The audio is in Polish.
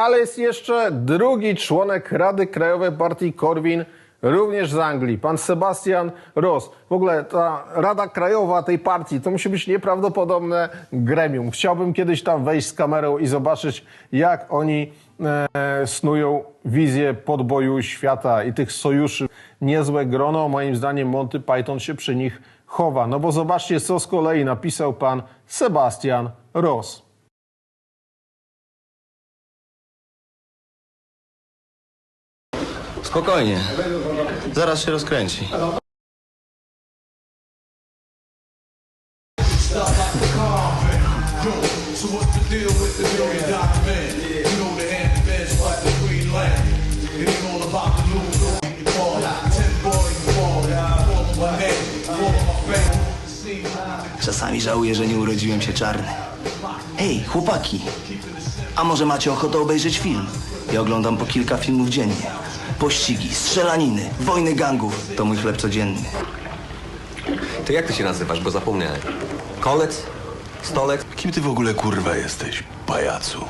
Ale jest jeszcze drugi członek Rady Krajowej Partii Korwin, również z Anglii, pan Sebastian Ross. W ogóle ta Rada Krajowa tej partii to musi być nieprawdopodobne gremium. Chciałbym kiedyś tam wejść z kamerą i zobaczyć, jak oni e, snują wizję podboju świata i tych sojuszy. Niezłe grono, moim zdaniem Monty Python się przy nich chowa. No bo zobaczcie, co z kolei napisał pan Sebastian Ross. Call them my fame. Czasami żałuję, że nie urodziłem się czarny. Ej, chłopaki, a może macie ochotę obejrzeć film? Ja oglądam po kilka filmów dziennie. Pościgi, strzelaniny, wojny gangów to mój chleb codzienny. To jak ty się nazywasz, bo zapomniałem. Kolec? Stolec? Kim ty w ogóle kurwa jesteś, pajacu?